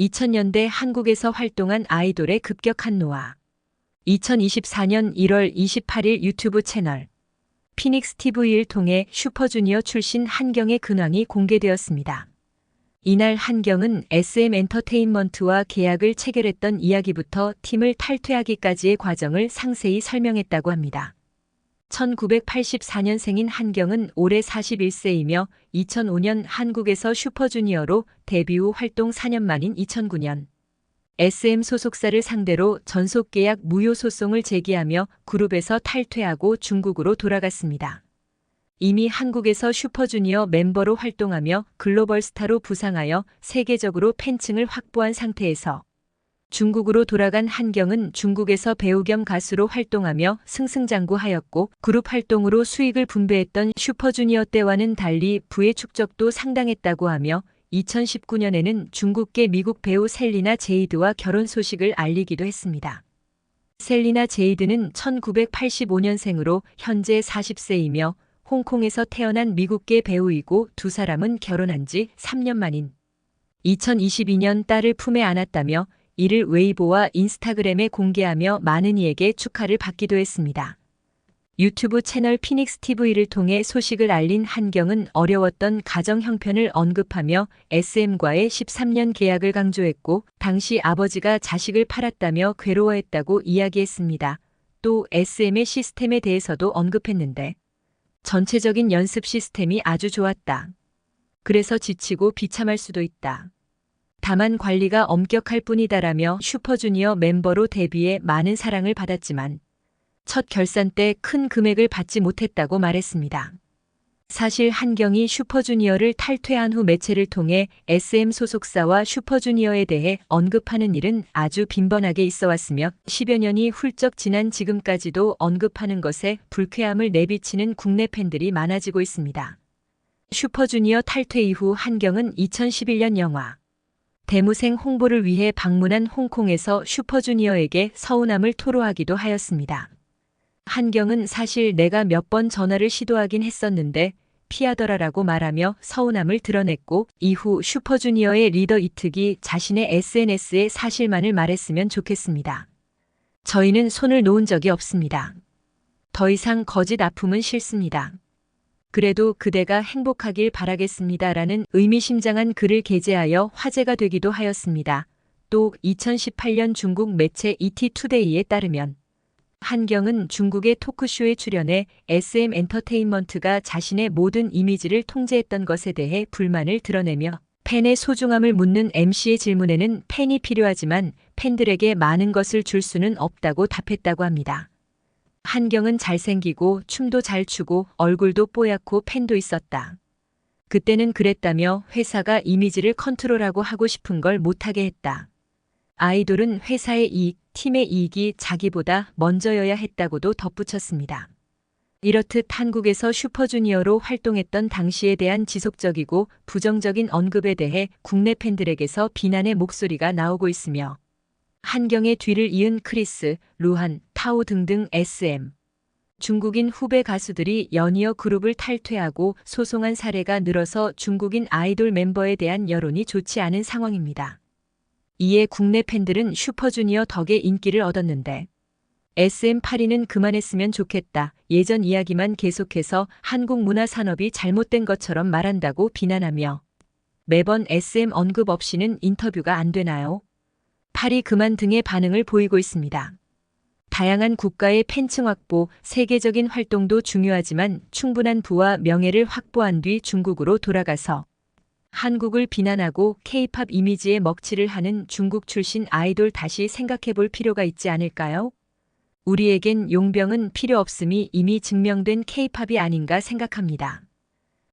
2000년대 한국에서 활동한 아이돌의 급격한 노화. 2024년 1월 28일 유튜브 채널 피닉스 TV를 통해 슈퍼주니어 출신 한경의 근황이 공개되었습니다. 이날 한경은 SM 엔터테인먼트와 계약을 체결했던 이야기부터 팀을 탈퇴하기까지의 과정을 상세히 설명했다고 합니다. 1984년생인 한경은 올해 41세이며 2005년 한국에서 슈퍼주니어로 데뷔 후 활동 4년 만인 2009년 SM 소속사를 상대로 전속계약 무효 소송을 제기하며 그룹에서 탈퇴하고 중국으로 돌아갔습니다. 이미 한국에서 슈퍼주니어 멤버로 활동하며 글로벌 스타로 부상하여 세계적으로 팬층을 확보한 상태에서 중국으로 돌아간 한경은 중국에서 배우 겸 가수로 활동하며 승승장구하였고 그룹 활동으로 수익을 분배했던 슈퍼주니어 때와는 달리 부의 축적도 상당했다고 하며 2019년에는 중국계 미국 배우 셀리나 제이드와 결혼 소식을 알리기도 했습니다. 셀리나 제이드는 1985년생으로 현재 40세이며 홍콩에서 태어난 미국계 배우이고 두 사람은 결혼한 지 3년 만인 2022년 딸을 품에 안았다며 이를 웨이보와 인스타그램에 공개하며 많은 이에게 축하를 받기도 했습니다. 유튜브 채널 피닉스 TV를 통해 소식을 알린 한경은 어려웠던 가정 형편을 언급하며 SM과의 13년 계약을 강조했고 당시 아버지가 자식을 팔았다며 괴로워했다고 이야기했습니다. 또 SM의 시스템에 대해서도 언급했는데 전체적인 연습 시스템이 아주 좋았다. 그래서 지치고 비참할 수도 있다. 다만 관리가 엄격할 뿐이다라며 슈퍼주니어 멤버로 데뷔해 많은 사랑을 받았지만 첫 결산 때 큰 금액을 받지 못했다고 말했습니다. 사실 한경이 슈퍼주니어를 탈퇴한 후 매체를 통해 SM 소속사와 슈퍼주니어에 대해 언급하는 일은 아주 빈번하게 있어 왔으며 10여 년이 훌쩍 지난 지금까지도 언급하는 것에 불쾌함을 내비치는 국내 팬들이 많아지고 있습니다. 슈퍼주니어 탈퇴 이후 한경은 2011년 영화 대무생 홍보를 위해 방문한 홍콩에서 슈퍼주니어에게 서운함을 토로하기도 하였습니다. 한경은 사실 내가 몇 번 전화를 시도하긴 했었는데 피하더라라고 말하며 서운함을 드러냈고 이후 슈퍼주니어의 리더 이특이 자신의 SNS에 사실만을 말했으면 좋겠습니다. 저희는 손을 놓은 적이 없습니다. 더 이상 거짓 아픔은 싫습니다. 그래도 그대가 행복하길 바라겠습니다 라는 의미심장한 글을 게재하여 화제가 되기도 하였습니다. 또 2018년 중국 매체 ET2데이에 따르면 한경은 중국의 토크쇼에 출연해 SM 엔터테인먼트가 자신의 모든 이미지를 통제했던 것에 대해 불만을 드러내며 팬의 소중함을 묻는 MC의 질문에는 팬이 필요하지만 팬들에게 많은 것을 줄 수는 없다고 답했다고 합니다. 한경은 잘생기고 춤도 잘 추고 얼굴도 뽀얗고 팬도 있었다. 그때는 그랬다며 회사가 이미지를 컨트롤하고 하고 싶은 걸 못하게 했다. 아이돌은 회사의 이익, 팀의 이익이 자기보다 먼저여야 했다고도 덧붙였습니다. 이렇듯 한국에서 슈퍼주니어로 활동했던 당시에 대한 지속적이고 부정적인 언급에 대해 국내 팬들에게서 비난의 목소리가 나오고 있으며 한경의 뒤를 이은 크리스, 루한, 타오 등등 SM. 중국인 후배 가수들이 연이어 그룹을 탈퇴하고 소송한 사례가 늘어서 중국인 아이돌 멤버에 대한 여론이 좋지 않은 상황입니다. 이에 국내 팬들은 슈퍼주니어 덕에 인기를 얻었는데 SM8이는 그만했으면 좋겠다. 예전 이야기만 계속해서 한국 문화 산업이 잘못된 것처럼 말한다고 비난하며 매번 SM 언급 없이는 인터뷰가 안 되나요? 파리 그만 등의 반응을 보이고 있습니다. 다양한 국가의 팬층 확보, 세계적인 활동도 중요하지만 충분한 부와 명예를 확보한 뒤 중국으로 돌아가서 한국을 비난하고 케이팝 이미지에 먹칠을 하는 중국 출신 아이돌 다시 생각해 볼 필요가 있지 않을까요? 우리에겐 용병은 필요 없음이 이미 증명된 케이팝이 아닌가 생각합니다.